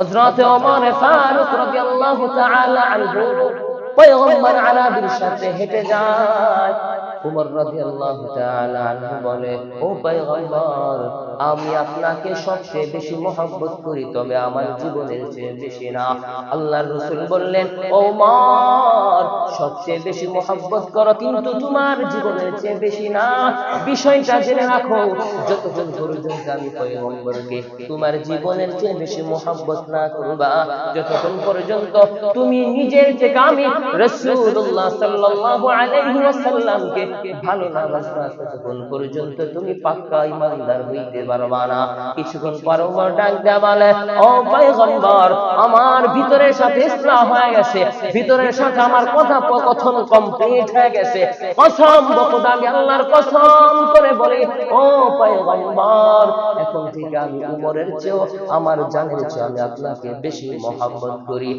হযরত ওমর ফারুক রাদিয়াল্লাহু তাআলা আনহু পয়গম্বর আলাদির সাথে হেঁটে যায়। উমর রাদিয়াল্লাহু তাআলা আনহু বলে, ও পয়গম্বর, আমি আপনাকে সবচেয়ে বেশি মহব্বত করি, তবে আমার জীবনের চেয়ে বেশি না। আল্লাহর রাসূল বললেন ও উমর সবচেয়ে বেশি মহব্বত করো, কিন্তু তোমার জীবনের চেয়ে বেশি না। বিষয়টা জেনে রাখো, যতক্ষণ পর্যন্ত আমি পয়গম্বরকে তোমার জীবনের চেয়ে বেশি মহব্বত না করবা, যতক্ষণ পর্যন্ত তুমি নিজের থেকে আমি রাসূলুল্লাহ সাল্লাল্লাহু আলাইহি ওয়াসাল্লামকে ভালো না বাসবা, ততক্ষণ পর্যন্ত তুমি পাক্কা ইমানদার হইতে পারবা না। কিছুক্ষণ পর ওমর ডাক দেয়া বলে, ও পয়গম্বর, আমার ভিতরের সাথে ইসলাম হয়ে গেছে, ভিতরের সাথে আমার কথা কথন কমপ্লিট হয়ে গেছে। কসম বখুদা আমি আল্লাহর কসম করে বলি, ও পয়গম্বর, এখন থেকে আমি উমরের চেয়েও আমার জানের চেয়ে আমি আপনাকে বেশি মহাব্বত করি।